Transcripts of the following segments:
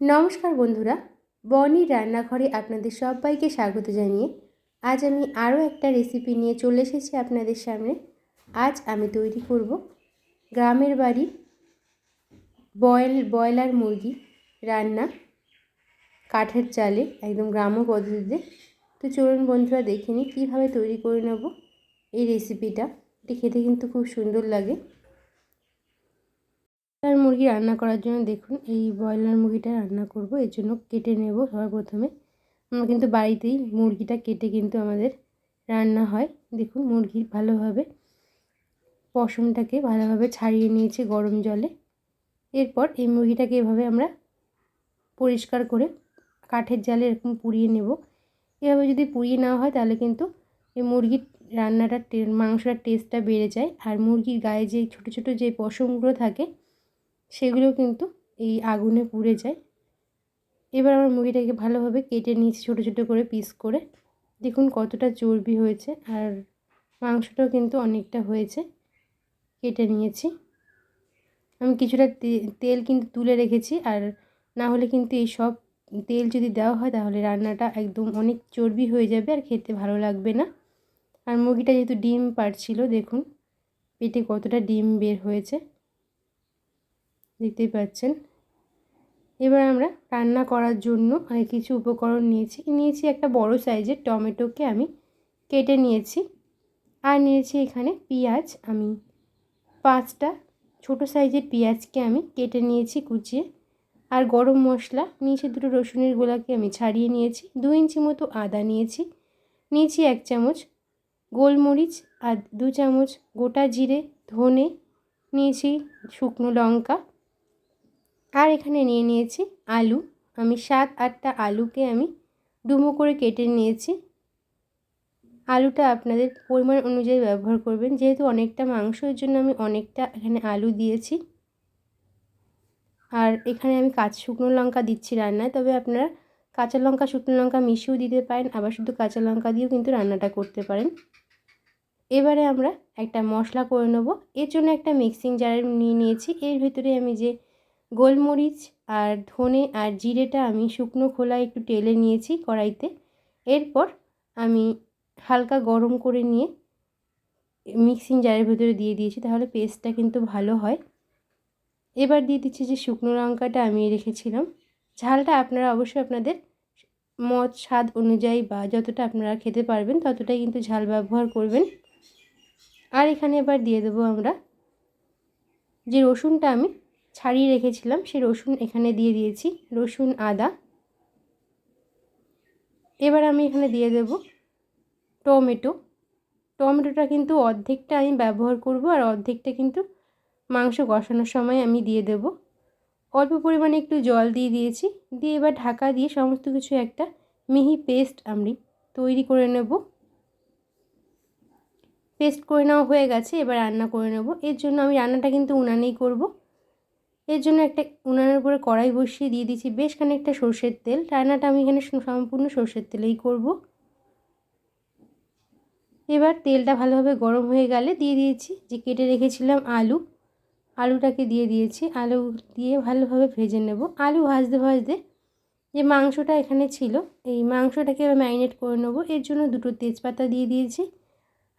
নমস্কার বন্ধুরা, বনি রান্নাঘরে আপনাদের সবাইকে স্বাগত জানিয়ে আজ আমি আরও একটা রেসিপি নিয়ে চলে এসেছি আপনাদের সামনে। আজ আমি তৈরি করব গ্রামের বাড়ি বয়েল, ব্রয়লার মুরগি রান্না কাঠের চালে একদম গ্রাম্য পদ্ধতিতে। তো চলুন বন্ধুরা, দেখে নিই কীভাবে তৈরি করে নেব এই রেসিপিটা এটি খেতে কিন্তু খুব সুন্দর লাগে। ব্রয়লার মুরগি রান্না করার জন্য দেখুন, এই ব্রয়লার মুরগিটা রান্না করব, এর জন্য কেটে নেব সবার প্রথমে। আমরা কিন্তু বাড়িতেই মুরগিটা কেটে কিন্তু আমাদের রান্না হয়। দেখুন মুরগি ভালোভাবে পশমটাকে ভালোভাবে ছাড়িয়ে নিয়েছি গরম জলে। এরপর এই মুরগিটাকে এভাবে আমরা পরিষ্কার করে কাঠের জালে এরকম পুড়িয়ে নেব। এভাবে যদি পুড়িয়ে নেওয়া হয় তাহলে কিন্তু এই মুরগির রান্নাটার মাংসটার টেস্টটা বেড়ে যায়। আর মুরগির গায়ে যে ছোটো ছোটো যে পশমগুলো থাকে সেগুলো কিন্তু এই আগুনে পুড়ে যায়। এবার আমার মুরগিটাকে ভালোভাবে কেটে নিয়েছি ছোটো ছোটো করে পিস করে। দেখুন কতটা চর্বি হয়েছে আর মাংসটাও কিন্তু অনেকটা হয়েছে। কেটে নিয়েছি। আমি কিছুটা তেল কিন্তু তুলে রেখেছি আর না হলে কিন্তু এই সব তেল যদি দেওয়া হয় তাহলে রান্নাটা একদম অনেক চর্বি হয়ে যাবে আর খেতে ভালো লাগবে না। আর মুরগিটা যেহেতু ডিম পারছিল দেখুন পেটে কতটা ডিম বের হয়েছে। দেখতেই পাচ্ছেন। এবার আমরা রান্না করার জন্য কিছু উপকরণ নিয়েছি। নিয়েছি একটা বড় সাইজের টমেটোকে আমি কেটে নিয়েছি। আর নিয়েছি এখানে পেঁয়াজ। আমি পাঁচটা ছোট সাইজের পেঁয়াজকে আমি কেটে নিয়েছি কুচিয়ে। আর গরম মশলা, নিয়েছি দুটো রসুনের গোলাকে আমি ছাড়িয়ে নিয়েছি। দু ইঞ্চি মতো আদা নিয়েছি। নিয়েছি এক চামচ গোলমরিচ আর দু চামচ গোটা জিরে, ধনে, নিয়েছি শুকনো লঙ্কা। আর এখানে নিয়ে নিয়েছি আলু। আমি সাত, আটটা আলুকে আমি ডুমো করে কেটে নিয়েছি। আলুটা আপনাদের পরিমাণ অনুযায়ী ব্যবহার করবেন। যেহেতু অনেকটা মাংসের জন্য আমি অনেকটা এখানে আলু দিয়েছি। আর এখানে আমি কাঁচা, শুকনো লঙ্কা দিচ্ছি রান্নায়। তবে আপনারা কাঁচা লঙ্কা, শুকনো লঙ্কা মিশিয়েও দিতে পারেন, আবার শুধু কাঁচা লঙ্কা দিয়েও কিন্তু রান্নাটা করতে পারেন। এবারে আমরা একটা মশলা করে নেব। এর জন্য একটা মিক্সিং জার নিয়ে নিয়েছি। এর ভিতরে আমি যে গোলমরিচ আর ধনে আর জিরেটা আমি শুকনো খোলা একটু টেলে নিয়েছি কড়াইতে। এরপর আমি হালকা গরম করে নিয়ে মিক্সিং জারের ভেতরে দিয়ে দিয়েছি, তাহলে পেস্টটা কিন্তু ভালো হয়। এবার দিয়ে দিচ্ছি যে শুকনো লঙ্কাটা আমি রেখেছিলাম। ঝালটা আপনারা অবশ্যই আপনাদের মদ স্বাদ অনুযায়ী বা যতটা আপনারা খেতে পারবেন ততটাই কিন্তু ঝাল ব্যবহার করবেন। আর এখানে এবার দিয়ে দেবো আমরা যে রসুনটা আমি ছাড়িয়ে রেখেছিলাম, সেই রসুন এখানে দিয়ে দিয়েছি, রসুন, আদা। এবার আমি এখানে দিয়ে দেব টমেটো। টমেটোটা কিন্তু অর্ধেকটা আমি ব্যবহার করব আর অর্ধেকটা কিন্তু মাংস কষানোর সময় আমি দিয়ে দেব। অল্প পরিমাণে একটু জল দিয়ে দিয়েছি, দিয়ে এবার ঢাকা দিয়ে সমস্ত কিছু একটা মিহি পেস্ট আমি তৈরি করে নেব। পেস্ট করে নেওয়া হয়ে গেছে, এবার রান্না করে নেব। এর জন্য আমি রান্নাটা কিন্তু উনানেই করব। এর জন্য একটা উনানের উপরে কড়াই বসিয়ে দিয়ে দিচ্ছি বেশ খানিকটা সর্ষের তেল। রান্নাটা আমি এখানে সম্পূর্ণ সর্ষের তেলেই করব। এবার তেলটা ভালোভাবে গরম হয়ে গেলে দিয়ে দিয়েছি যে কেটে রেখেছিলাম আলু। আলুটাকে দিয়ে দিয়েছি। আলু দিয়ে ভালোভাবে ভেজে নেব। আলু ভাজতে ভাজতে যে মাংসটা এখানে ছিল, এই মাংসটাকে ম্যারিনেট করে নেব। এর জন্য দুটো তেজপাতা দিয়ে দিয়েছি।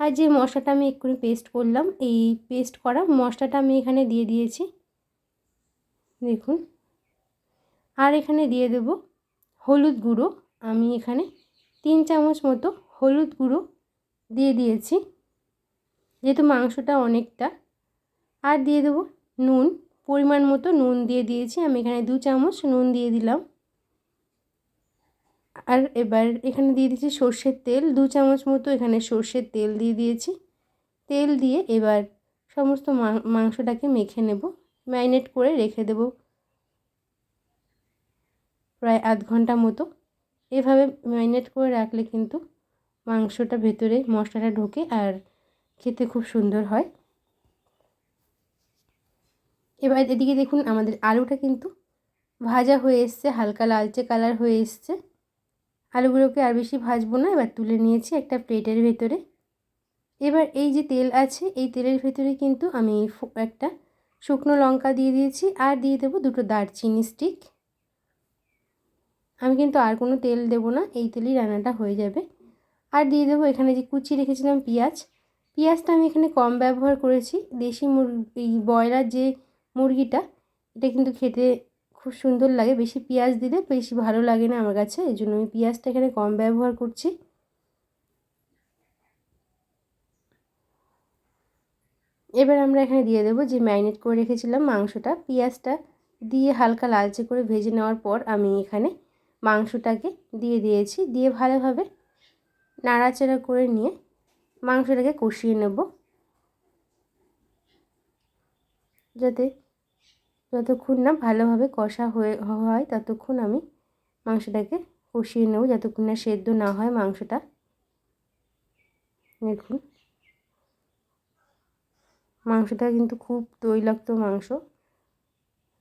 আর যে মশলাটা আমি এক্ষুনি পেস্ট করলাম, এই পেস্ট করা মশলাটা আমি এখানে দিয়ে দিয়েছি। দেখুন। আর এখানে দিয়ে দেব হলুদ গুঁড়ো। আমি এখানে তিন চামচ মতো হলুদ গুঁড়ো দিয়ে দিয়েছি। যেহেতু মাংসটা অনেকটা। আর দিয়ে দেবো নুন, পরিমাণ মতো নুন দিয়ে দিয়েছি। আমি এখানে দু চামচ নুন দিয়ে দিলাম। আর এবার এখানে দিয়ে দিয়েছি সর্ষের তেল। দু চামচ মতো এখানে সর্ষের তেল দিয়ে দিয়েছি। তেল দিয়ে এবার সমস্ত মাংসটাকে মেখে নেব। ম্যারিনেট করে রেখে দেব। প্রায় আধ ঘণ্টা মতো। এভাবে ম্যারিনেট করে রাখলে কিন্তু মাংসটা ভেতরে মশলাটা ঢোকে আর খেতে খুব সুন্দর হয়। এবার এদিকে দেখুন আমাদের আলুটা কিন্তু ভাজা হয়ে এসছে, হালকা লালচে কালার হয়ে এসছে। আলুগুলোকে আর বেশি ভাজবো না, এবার তুলে নিয়েছি একটা প্লেটের ভেতরে। এবার এই যে তেল আছে, এই তেলের ভেতরে কিন্তু আমি একটা শুকনো লঙ্কা দিয়ে দিয়েছি আর দিয়ে দেবো দুটো দারচিনি স্টিক আমি কিন্তু আর কোনো তেল দেবো না, এই তেলেই রান্নাটা হয়ে যাবে। আর দিয়ে দেবো এখানে যে কুচি রেখেছিলাম পেঁয়াজ। পেঁয়াজটা আমি এখানে কম ব্যবহার করেছি, দেশি মুরগি ব্রয়লার যে মুরগিটা, এটা কিন্তু খেতে খুব সুন্দর লাগে। বেশি পেঁয়াজ দিলে বেশি ভালো লাগে না আমার কাছে, এই জন্য আমি পেঁয়াজটা এখানে কম ব্যবহার করছি। এবার আমরা এখানে দিয়ে দেবো যে ম্যারিনেট করে রেখেছিলাম মাংসটা। পেঁয়াজটা দিয়ে হালকা লালচে করে ভেজে নেওয়ার পর আমি এখানে মাংসটাকে দিয়ে দিয়েছি। দিয়ে ভালোভাবে নাড়াচাড়া করে নিয়ে মাংসটাকে কষিয়ে নেব। যাতে যতক্ষণ না ভালোভাবে কষা হয়ে হয় ততক্ষণ আমি মাংসটাকে কষিয়ে নেব। যতক্ষণ না সেদ্ধ না হয় মাংসটা। দেখুন। মাংসটা কিন্তু খুব তৈলাক্ত মাংস।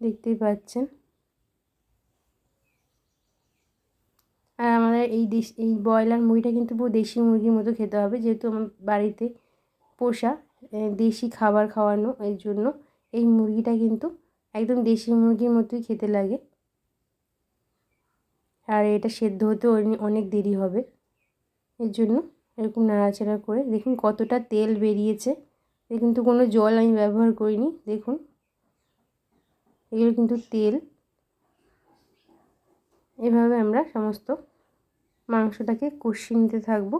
দেখতেই পাচ্ছেন। আর আমাদের এই দেশ, এই ব্রয়লার মুরগিটা কিন্তু পুরো দেশি মুরগির মতো খেতে হবে, যেহেতু আমার বাড়িতে পোষা দেশি খাবার খাওয়ানো, এর জন্য এই মুরগিটা কিন্তু একদম দেশি মুরগির মতোই খেতে লাগে। আর এটা সেদ্ধ হতে অনেক দেরি হবে। এর জন্য এরকম নাড়াচাড়া করে দেখুন কতটা তেল বেরিয়েছে। কিন্তু কোনো জল আমি ব্যবহার করিনি, দেখুন। এগুলো কিন্তু তেল। এভাবে আমরা সমস্ত মাংসটাকে কষিয়ে নিতে থাকব।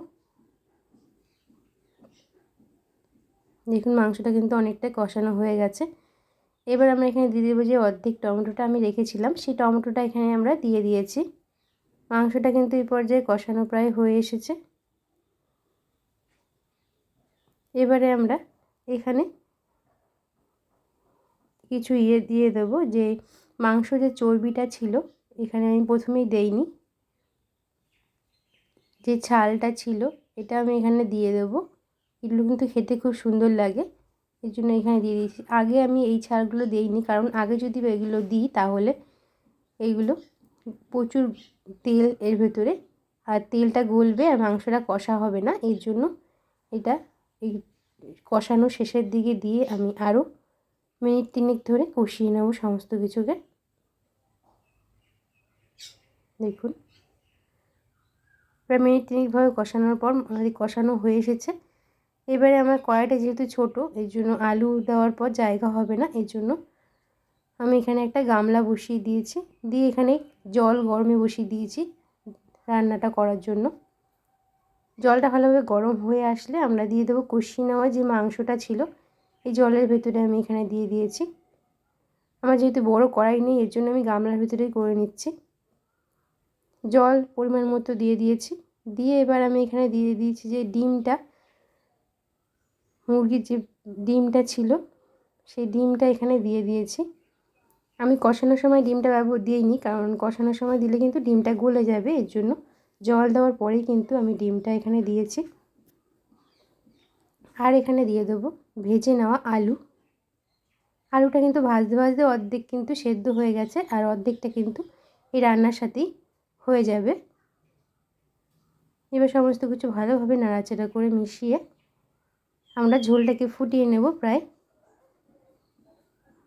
দেখুন, মাংসটা কিন্তু অনেকটাই কষানো হয়ে গেছে। এবার আমরা এখানে দিয়ে দেবো যে অর্ধেক টমেটোটা আমি রেখেছিলাম। সেই টমেটোটা এখানে আমরা দিয়ে দিয়েছি। মাংসটা কিন্তু এই পর্যায়ে কষানো প্রায় হয়ে এসেছে। এবারে আমরা এখানে কিছু ইয়ে দিয়ে দেবো যে মাংস যে চর্বিটা ছিল, এখানে আমি প্রথমেই দেইনি। যে ছালটা ছিল, এটা আমি এখানে দিয়ে দেবো। এগুলো কিন্তু খেতে খুব সুন্দর লাগে, এর জন্য এখানে দিয়ে দিয়েছি। আগে আমি এই ছালগুলো দিইনি, কারণ আগে যদি এগুলো দিই তাহলে এইগুলো প্রচুর তেল এর ভেতরে, আর তেলটা গলবে আর মাংসটা কষা হবে না, এর জন্য এটা এই কষানো শেষের দিকে দিয়ে আমি আরও মিনিট তিনেক ধরে কষিয়ে নেব সমস্ত কিছুকে। দেখুন। প্রায় মিনিট তিনেকভাবে কষানোর পর আমাদের কষানো হয়ে এসেছে। এবারে আমার কড়াইটা যেহেতু ছোট এই জন্য আলু দেওয়ার পর জায়গা হবে না এই জন্য আমি এখানে একটা গামলা বসিয়ে দিয়েছি। দিয়ে এখানে জল গরমে বসিয়ে দিয়েছি রান্নাটা করার জন্য। জলটা ভালোভাবে গরম হয়ে আসলে আমরা দিয়ে দেবো কষিয়ে নেওয়া যে মাংসটা ছিল, এই জলের ভেতরে আমি এখানে দিয়ে দিয়েছি। আমার যেহেতু বড় কড়াই নেই, এর জন্য আমি গামলার ভেতরেই করে নিচ্ছি। জল পরিমাণ মতো দিয়ে দিয়েছি। দিয়ে এবার আমি এখানে দিয়ে দিয়েছি যে ডিমটা, মুরগির যে ডিমটা ছিল, সেই ডিমটা এখানে দিয়ে দিয়েছি। আমি কষানোর সময় ডিমটা ব্যবহার দিইনি, কারণ কষানোর সময় দিলে কিন্তু ডিমটা গলে যাবে, এর জন্য জল দেওয়ার পরেই কিন্তু আমি ডিমটা এখানে দিয়েছি। আর এখানে দিয়ে দেবো ভেজে নেওয়া আলু। আলুটা কিন্তু ভাজতে ভাজতে অর্ধেক কিন্তু সেদ্ধ হয়ে গেছে আর অর্ধেকটা কিন্তু এই রান্নার সাথেই হয়ে যাবে। এবার সমস্ত কিছু ভালোভাবে নাড়াচাড়া করে মিশিয়ে আমরা ঝোলটাকে ফুটিয়ে নেব প্রায়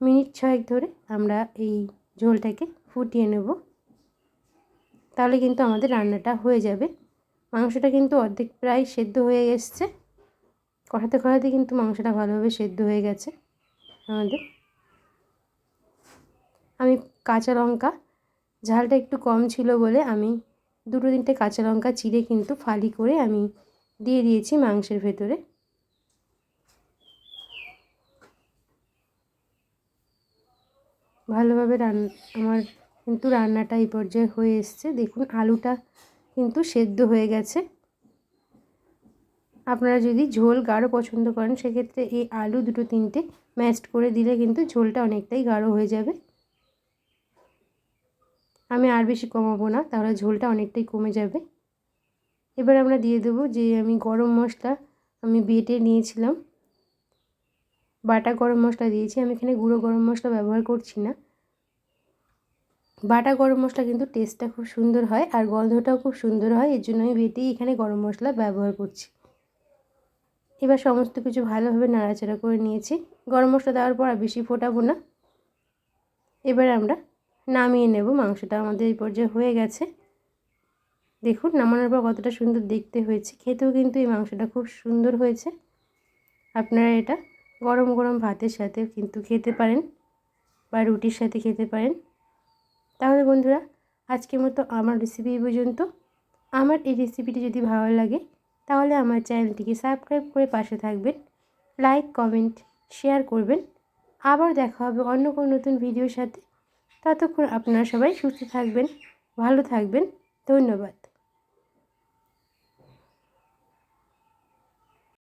মিনিট ছয়েক ধরে আমরা এই ঝোলটাকে ফুটিয়ে নেব। তাহলে কিন্তু আমাদের রান্নাটা হয়ে যাবে। মাংসটা কিন্তু অর্ধেক প্রায় সেদ্ধ হয়ে এসছে। কষাতে কষাতে কিন্তু মাংসটা ভালোভাবে সেদ্ধ হয়ে গেছে আমাদের। আমি কাঁচা লঙ্কা, ঝালটা একটু কম ছিল বলে আমি দুটো তিনটে কাঁচা লঙ্কা চিড়ে কিন্তু ফালি করে আমি দিয়ে দিয়েছি মাংসের ভেতরে। ভালোভাবে রান আমার কিন্তু রান্নাটা এই পর্যায়ে হয়ে এসছে। দেখুন, আলুটা কিন্তু সেদ্ধ হয়ে গেছে। আপনারা যদি ঝোল গাঢ় পছন্দ করেন, সেক্ষেত্রে এই আলু দুটো তিনটে ম্যাশড করে দিলে কিন্তু ঝোলটা অনেকটাই গাঢ় হয়ে যাবে। আমি আর বেশি কমাবো না, তাহলে ঝোলটা অনেকটাই কমে যাবে। এবার আমরা দিয়ে দেবো যে আমি গরম মশলা আমি বেটে নিয়েছিলাম। বাটা গরম মশলা দিয়েছি। আমি এখানে গুঁড়ো গরম মশলা ব্যবহার করছি না। বাটা গরম মশলা কিন্তু টেস্টটা খুব সুন্দর হয় আর গন্ধটাও খুব সুন্দর হয়, এর জন্য আমি বেটেই এখানে গরম মশলা ব্যবহার করছি। এবার সমস্ত কিছু ভালোভাবে নাড়াচাড়া করে নিয়েছি। গরম মশলা দেওয়ার পর আর বেশি ফোটাবো না। এবার আমরা নামিয়ে নেব, মাংসটা আমাদের এই পর্যায়ে হয়ে গেছে। দেখুন নামানোর পর কতটা সুন্দর দেখতে হয়েছে, খেতেও কিন্তু এই মাংসটা খুব সুন্দর হয়েছে। আপনারা এটা গরম গরম ভাতের সাথে কিন্তু খেতে পারেন বা রুটির সাথে খেতে পারেন। তাহলে বন্ধুরা, আজকের মতো আমার রেসিপি পর্যন্ত। আমার এই রেসিপিটি যদি ভালো লাগে, তাহলে আমার চ্যানেলটিকে সাবস্ক্রাইব করে পাশে থাকবেন। লাইক কমেন্ট শেয়ার করবেন। আবার দেখা হবে অন্য কোনো নতুন ভিডিওর সাথে। ততক্ষণ আপনারা সবাই সুস্থ থাকবেন, ভালো থাকবেন। ধন্যবাদ।